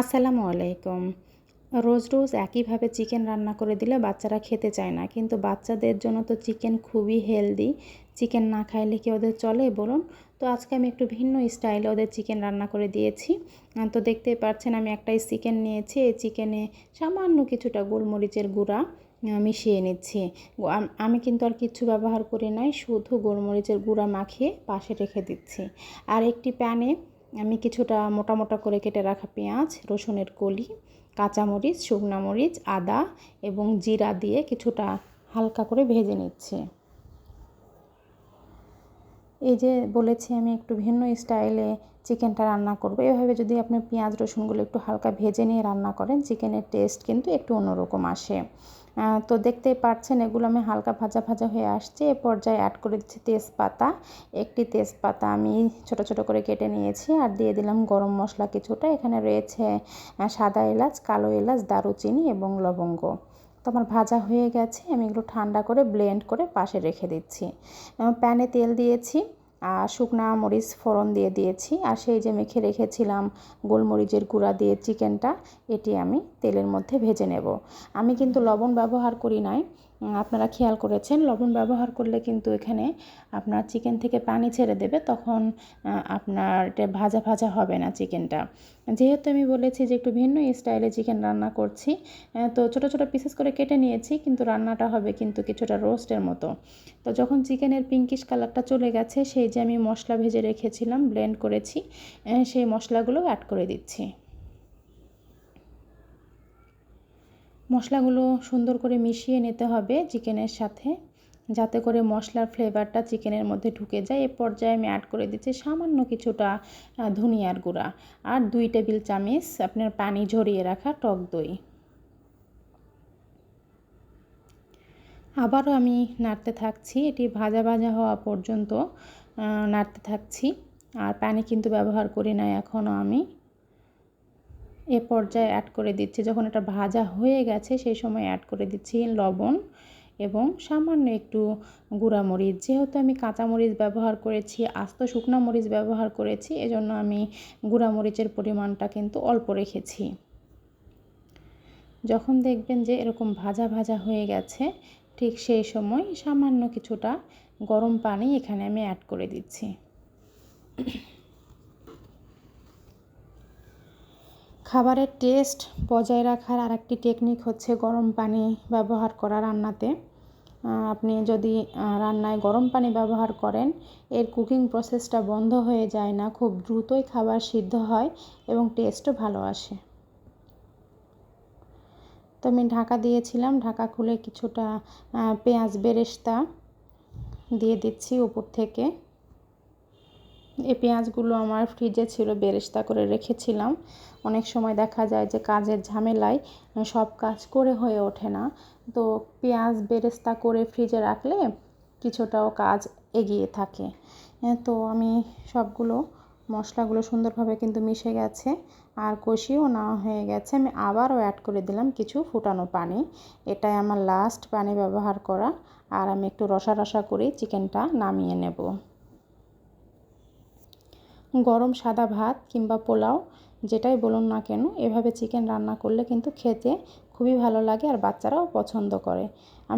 আসসালামু আলাইকুম। রোজ রোজ একইভাবে চিকেন রান্না করে দিলে বাচ্চারা খেতে চায় না। কিন্তু বাচ্চাদের জন্য তো চিকেন খুবই হেলদি। চিকেন না খাইলে কি ওদের চলে বলুন? তো আজকে আমি একটু ভিন্ন স্টাইলে ওদের চিকেন রান্না করে দিয়েছি। তো দেখতেই পাচ্ছেন আমি একটাই চিকেন নিয়েছি। এই চিকেনে সামান্য কিছুটা গোলমরিচের গুঁড়া মিশিয়ে নিচ্ছি। আমি কিন্তু আর কিছু ব্যবহার করি নাই, শুধু গোলমরিচের গুঁড়া মাখিয়ে পাশে রেখে দিচ্ছি। আর একটি প্যানে আমি কিছুটা মোটা মোটা করে কেটে রাখা পেঁয়াজ, রসুনের কলি, কাঁচামরিচ, শুকনা মরিচ, আদা এবং জিরা দিয়ে কিছুটা হালকা করে ভেজে নিচ্ছি। এই যে বলেছি আমি একটু ভিন্ন স্টাইলে চিকেনটা রান্না করব। এভাবে যদি আপনি পেঁয়াজ, রসুনগুলো একটু হালকা ভেজে নিয়ে রান্না করেন, চিকেনের টেস্ট কিন্তু একটু অন্যরকম আসে। তো দেখতেই পাচ্ছেন এগুলো আমি হালকা ভাজা ভাজা হয়ে আসছে। এ পর্যায়ে অ্যাড করে দিচ্ছি তেজপাতা। একটি তেজপাতা আমি ছোট ছোট করে কেটে নিয়েছি আর দিয়ে দিলাম গরম মশলা কিছুটা। এখানে রয়েছে সাদা এলাচ, কালো এলাচ, দারুচিনি এবং লবঙ্গ। তো আমার ভাজা হয়ে গেছে। আমি এগুলো ঠান্ডা করে ব্লেন্ড করে পাশে রেখে দিচ্ছি। প্যানে তেল দিয়েছি। শুকনা মরিচ ফোড়ন দিয়ে দিয়েছি। আর সেই যে মেখে রেখেছিলাম গোলমরিচের গুঁড়া দিয়ে চিকেনটা, এটি আমি তেলের মধ্যে ভেজে নেব। আমি কিন্তু লবণ ব্যবহার করি নাই। আপনারা খেয়াল করেছেন, লবণ ব্যবহার করলে কিন্তু এখানে আপনার চিকেন থেকে পানি ছেড়ে দেবে, তখন আপনার এটা ভাজা ভাজা হবে না চিকেনটা। যেহেতু আমি বলেছি যে একটু ভিন্ন স্টাইলে চিকেন রান্না করছি তো ছোটো ছোটো পিসেস করে কেটে নিয়েছি, কিন্তু রান্নাটা হবে কিন্তু কিছুটা রোস্টের মতো। তো যখন চিকেনের পিঙ্কিশ কালারটা চলে গেছে, সেই যে আমি মশলা ভেজে রেখেছিলাম ব্লেন্ড করেছি সেই মশলাগুলো অ্যাড করে দিচ্ছি। মশলাগুলো সুন্দর করে মিশিয়ে নিতে হবে চিকেনের সাথে, যাতে করে মশলার ফ্লেভারটা চিকেনের মধ্যে ঢুকে যায়। এ পর্যায়ে আমি অ্যাড করে দিচ্ছি সামান্য কিছুটা ধনিয়ার গুঁড়া আর দুই টেবিল চামচ আপনার পানি ঝরিয়ে রাখা টক দই। আবারও আমি নাড়তে থাকছি, এটি ভাজা ভাজা হওয়া পর্যন্ত নাড়তে থাকছি। আর পানি কিন্তু ব্যবহার করি না এখনও আমি। এ পর্যায়ে অ্যাড করে দিচ্ছি। যখন এটা ভাজা হয়ে গেছে, সেই সময় অ্যাড করে দিচ্ছি লবণ এবং সামান্য একটু মরিচ যেহেতু আমি কাঁচা মরিচ ব্যবহার করেছি, আস্ত শুকনো মরিচ ব্যবহার করেছি, এজন্য আমি মরিচের পরিমাণটা কিন্তু অল্প রেখেছি। যখন দেখবেন যে এরকম ভাজা ভাজা হয়ে গেছে, ঠিক সেই সময় সামান্য কিছুটা গরম পানি এখানে আমি অ্যাড করে দিচ্ছি। খাবারের টেস্ট বজায় রাখার আরেকটি টেকনিক হচ্ছে গরম পানি ব্যবহার করা রান্নাতে। আপনি যদি রান্নায় গরম পানি ব্যবহার করেন, এর কুকিং প্রসেসটা বন্ধ হয়ে যায় না, খুব দ্রুতই খাবার সিদ্ধ হয় এবং টেস্টও ভালো আসে। তো আমি ঢাকা দিয়েছিলাম, ঢাকা খুলে কিছুটা পেঁয়াজ বেরেস্তা দিয়ে দিচ্ছি উপর থেকে। এই পেঁয়াজগুলো আমার ফ্রিজে ছিল, বেরেস্তা করে রেখেছিলাম। অনেক সময় দেখা যায় যে কাজের ঝামেলায় সব কাজ করে হয়ে ওঠে না। তো পেঁয়াজ বেরেস্তা করে ফ্রিজে রাখলে কিছুটাও কাজ এগিয়ে থাকে। তো আমি সবগুলো মশলাগুলো সুন্দরভাবে কিন্তু মিশে গেছে। আর কষিও না হয়ে গেছে। আমি আবারও অ্যাড করে দিলাম কিছু ফুটানো পানি। এটাই আমার লাস্ট পানি ব্যবহার করা। আর আমি একটু রসা রসা করে চিকেনটা নামিয়ে নেব। গরম সাদা ভাত কিংবা পোলাও, যেটাই বলুন না কেন, এভাবে চিকেন রান্না করলে কিন্তু খেতে খুবই ভালো লাগে আর বাচ্চারাও পছন্দ করে। আমি